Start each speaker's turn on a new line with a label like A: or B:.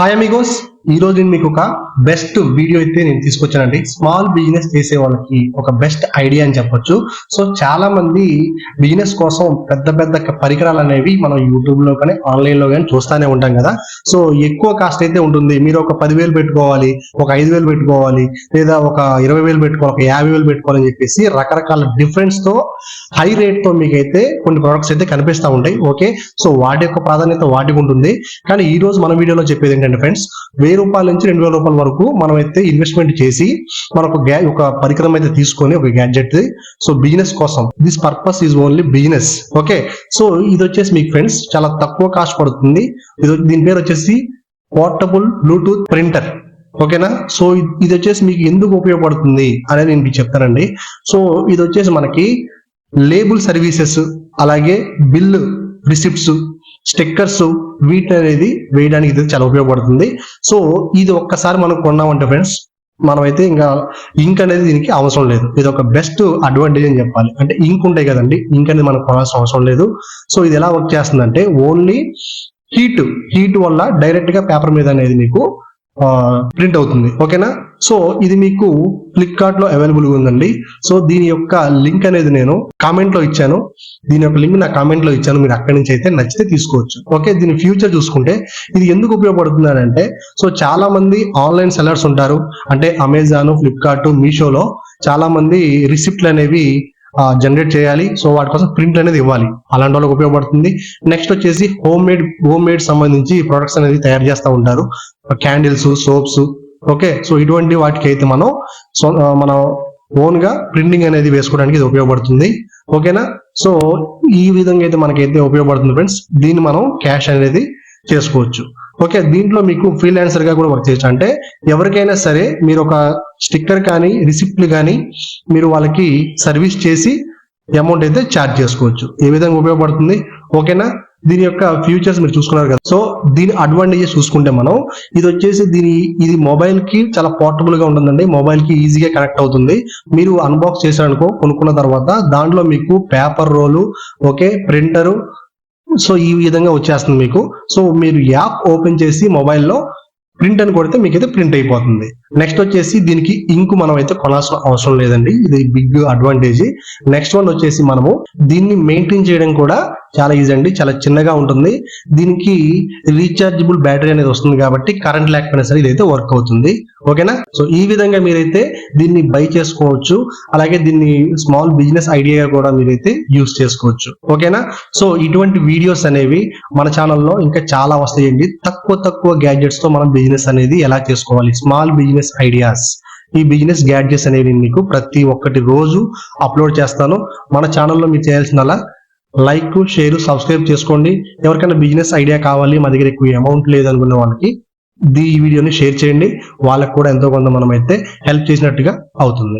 A: Hi amigos, ఈ రోజు నేను మీకు ఒక బెస్ట్ వీడియో అయితే నేను తీసుకొచ్చానండి. స్మాల్ బిజినెస్ చేసే వాళ్ళకి ఒక బెస్ట్ ఐడియా అని చెప్పొచ్చు. సో చాలా మంది బిజినెస్ కోసం పెద్ద పెద్ద పరికరాలు అనేవి మనం యూట్యూబ్లో కానీ ఆన్లైన్లో కానీ చూస్తానే ఉంటాం కదా. సో ఎక్కువ కాస్ట్ అయితే ఉంటుంది. మీరు ఒక పదివేలు పెట్టుకోవాలి ఒక ఐదు వేలు పెట్టుకోవాలి లేదా ఒక ఇరవై వేలు పెట్టుకోవాలి ఒక యాభై వేలు పెట్టుకోవాలని చెప్పేసి రకరకాల డిఫరెన్స్తో హై రేట్తో మీకైతే కొన్ని ప్రొడక్ట్స్ అయితే కనిపిస్తూ ఉంటాయి. ఓకే సో వాటి యొక్క ప్రాధాన్యత వాటికి ఉంటుంది. కానీ ఈ రోజు మన వీడియోలో చెప్పేది ఏంటంటే ఫ్రెండ్స్ వెయ్యి రూపాయల నుంచి రెండు వేల రూపాయల వరకు మనం అయితే ఇన్వెస్ట్మెంట్ చేసి మనకు గ్యా ఒక పరికరం అయితే తీసుకొని ఒక గ్యాడ్జెట్ సో బిజినెస్ కోసం. This purpose is only business okay so ఇది వచ్చేసి మీకు ఫ్రెండ్స్ చాలా తక్కువ కాస్ట్ పడుతుంది. ఇది దీని పేరు వచ్చేసి పోర్టబుల్ బ్లూటూత్ ప్రింటర్ ఓకేనా సో ఇది వచ్చేసి మీకు ఎందుకు ఉపయోగపడుతుంది అనేది నేను మీకు చెప్తానండి. సో ఇది వచ్చేసి మనకి లేబుల్ సర్వీసెస్ అలాగే బిల్లు రిసిప్ట్స్ స్టిక్కర్స్ వీటి అనేది వేయడానికి ఇది చాలా ఉపయోగపడుతుంది. సో ఇది ఒక్కసారి మనం కొన్నామంటే ఫ్రెండ్స్ మనమైతే ఇంకా ఇంక్ అనేది దీనికి అవసరం లేదు. ఇది ఒక బెస్ట్ అడ్వాంటేజ్ అని చెప్పాలి. అంటే ఇంక్ ఉంటాయి కదండి ఇంక్ అనేది మనకు కొనాల్సిన అవసరం లేదు. సో ఇది ఎలా వర్క్ చేస్తుందంటే ఓన్లీ హీట్ హీట్ వల్ల డైరెక్ట్గా పేపర్ మీద అనేది మీకు ప్రింట్ అవుతుంది. ఓకేనా? సో ఇది మీకు ఫ్లిప్కార్ట్లో అవైలబుల్ ఉందండి. సో దీని యొక్క లింక్ అనేది నేను కామెంట్లో ఇచ్చాను. దీని యొక్క లింక్ నా కామెంట్లో ఇచ్చాను. మీరు అక్కడి నుంచి అయితే నచ్చితే తీసుకోవచ్చు. ఓకే దీని ఫ్యూచర్ చూసుకుంటే ఇది ఎందుకు ఉపయోగపడుతుంది అంటే సో చాలా మంది ఆన్లైన్ సెలర్స్ ఉంటారు. అంటే అమెజాన్ ఫ్లిప్కార్ట్ మీషోలో చాలా మంది రిసిప్ట్లు అనేవి జనరేట్ చేయాలి. సో వాటి కోసం ప్రింట్ అనేది ఇవ్వాలి. అలాంటి వాళ్ళకి ఉపయోగపడుతుంది. నెక్స్ట్ వచ్చేసి హోమ్ మేడ్ హోమ్ మేడ్ సంబంధించి ప్రొడక్ట్స్ అనేది తయారు చేస్తూ ఉంటారు. క్యాండిల్స్ సోప్స్ ఓకే సో ఇటువంటి వాటికి అయితే మనం సో మనం ఓన్గా ప్రింటింగ్ అనేది వేసుకోవడానికి ఇది ఉపయోగపడుతుంది. ఓకేనా సో ఈ విధంగా అయితే మనకైతే ఉపయోగపడుతుంది ఫ్రెండ్స్ దీన్ని మనం క్యాష్ అనేది చేసుకోవచ్చు. ఓకే దీంట్లో మీకు ఫ్రీలాన్సర్గా కూడా వర్క్ చేయొచ్చు. అంటే ఎవరికైనా సరే మీరు ఒక స్టిక్కర్ కానీ రిసిప్ట్లు కానీ మీరు వాళ్ళకి సర్వీస్ చేసి అమౌంట్ అయితే ఛార్జ్ చేసుకోవచ్చు. ఏ విధంగా ఉపయోగపడుతుంది? ఓకేనా దీని యొక్క ఫ్యూచర్స్ మీరు చూసుకున్నారు కదా. సో దీని అడ్వాంటేజెస్ చూసుకుంటే మనం ఇది వచ్చేసి దీని ఇది మొబైల్కి చాలా పోర్టబుల్గా ఉంటుందండి. మొబైల్కి ఈజీగా కనెక్ట్ అవుతుంది. మీరు అన్బాక్స్ చేశారనుకో కొనుక్కున్న తర్వాత దాంట్లో మీకు paper roll okay printer so ఈ విధంగా వచ్చేస్తుంది మీకు. సో మీరు యాప్ ఓపెన్ చేసి మొబైల్లో ప్రింట్ అని కొడితే మీకు అయితే ప్రింట్ అయిపోతుంది. నెక్స్ట్ వచ్చేసి దీనికి ఇంకు మనం అయితే కొనాల్సిన అవసరం లేదండి. ఇది బిగ్ అడ్వాంటేజ్ నెక్స్ట్ వన్ వచ్చేసి మనము దీన్ని మెయింటైన్ చేయడం కూడా చాలా ఈజీ అండి. చాలా చిన్నగా ఉంటుంది. దీనికి రీఛార్జబుల్ బ్యాటరీ అనేది వస్తుంది కాబట్టి కరెంట్ లేకపోయినా సరే ఇదైతే వర్క్ అవుతుంది. ఓకేనా సో ఈ విధంగా మీరైతే దీన్ని బై చేసుకోవచ్చు. అలాగే దీన్ని స్మాల్ బిజినెస్ ఐడియాగా కూడా మీరైతే యూస్ చేసుకోవచ్చు. ఓకేనా సో ఇటువంటి వీడియోస్ అనేవి మన ఛానల్లో ఇంకా చాలా వస్తాయండి. తక్కువ తక్కువ గ్యాడ్జెట్స్తో మనం బిజినెస్ అనేది ఎలా చేసుకోవాలి? Small business ideas. ఈ బిజినెస్ గ్యాడ్జెట్స్ అనేవి మీకు ప్రతి ఒక్కటి రోజు అప్లోడ్ చేస్తాను. మన ఛానల్లో మీరు చేయాల్సిన లైక్ షేర్ సబ్స్క్రైబ్ చేసుకోండి. ఎవరికైనా బిజినెస్ ఐడియా కావాలి మా దగ్గర ఎక్కువ అమౌంట్ లేదనుకున్న వాళ్ళకి ఈ వీడియోని షేర్ చేయండి. వాళ్ళకు కూడా ఎంతో కొంత మనం అయితే హెల్ప్ చేసినట్టుగా అవుతుంది.